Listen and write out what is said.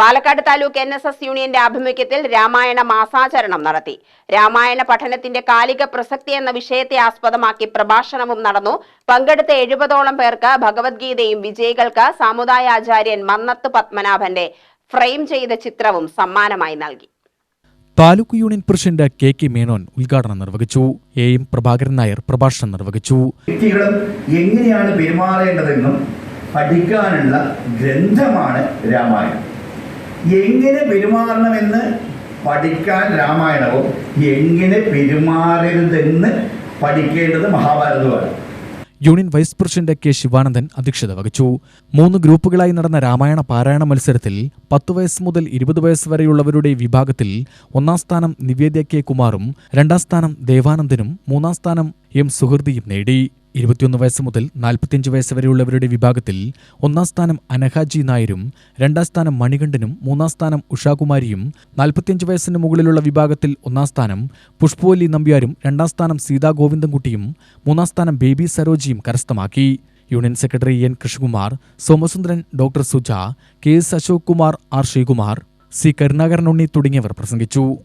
Palakkad taluk N S S യൂണിയന്റെ ആഭിമുഖ്യത്തിൽ രാമായണ മാസാചരണം നടത്തി. രാമായണ പഠനത്തിന്റെ കാലിക പ്രസക്തി എന്ന വിഷയത്തെ ആസ്പദമാക്കി പ്രഭാഷണവും നടന്നു. പങ്കെടുത്ത എഴുപതോളം പേർക്ക് ഭഗവത്ഗീതയും വിജയികൾക്ക് സാമുദായാചാര്യൻ മന്നത്ത് പത്മനാഭന്റെ ഫ്രെയിം ചെയ്ത ചിത്രവും സമ്മാനമായി നൽകി. Taluk union president K K Menon ഉദ്ഘാടനം നിർവഹിച്ചു. എ എം പ്രഭാകരൻ നായർ പ്രഭാഷണം നിർവഹിച്ചു. വ്യക്തികളും എങ്ങനെയാണ് പെരുമാറേണ്ടതെന്നും പഠിക്കാനുള്ള ഗ്രന്ഥമാണ് രാമായണം. എങ്ങനെ പെരുമാറണമെന്ന് പഠിക്കാൻ രാമായണവും എങ്ങനെ പെരുമാറരുതെന്ന് പഠിക്കേണ്ടത് മഹാഭാരതവുമാണ്. Union vice president K Sivanandan അധ്യക്ഷത വഹിച്ചു. മൂന്ന് ഗ്രൂപ്പുകളായി നടന്ന രാമായണ പാരായണ മത്സരത്തിൽ പത്ത് വയസ്സ് മുതൽ ഇരുപത് വയസ്സ് വരെയുള്ളവരുടെ വിഭാഗത്തിൽ ഒന്നാം സ്ഥാനം നിവേദ്യ കെ കുമാറും രണ്ടാം സ്ഥാനം ദേവാനന്ദനും മൂന്നാം സ്ഥാനം എം സുഹൃദിയും നേടി. ഇരുപത്തിയൊന്ന് വയസ്സ് മുതൽ നാൽപ്പത്തിയഞ്ച് വയസ്സ് വരെയുള്ളവരുടെ വിഭാഗത്തിൽ ഒന്നാം സ്ഥാനം അനഹാജി നായരും രണ്ടാം സ്ഥാനം മണികണ്ഠനും മൂന്നാം സ്ഥാനം ഉഷാകുമാരിയും നാൽപ്പത്തിയഞ്ച് വയസ്സിന് മുകളിലുള്ള വിഭാഗത്തിൽ ഒന്നാം സ്ഥാനം പുഷ്പവല്ലി നമ്പ്യാരും രണ്ടാം സ്ഥാനം സീതാ ഗോവിന്ദൻകുട്ടിയും മൂന്നാം സ്ഥാനം ബേബി സരോജിയും കരസ്ഥമാക്കി. Union secretary N Krishnakumar Somasundaran doctor Suja K S Ashok Kumar R Sreekumar C Karunakaran Unni തുടങ്ങിയവർ പ്രസംഗിച്ചു.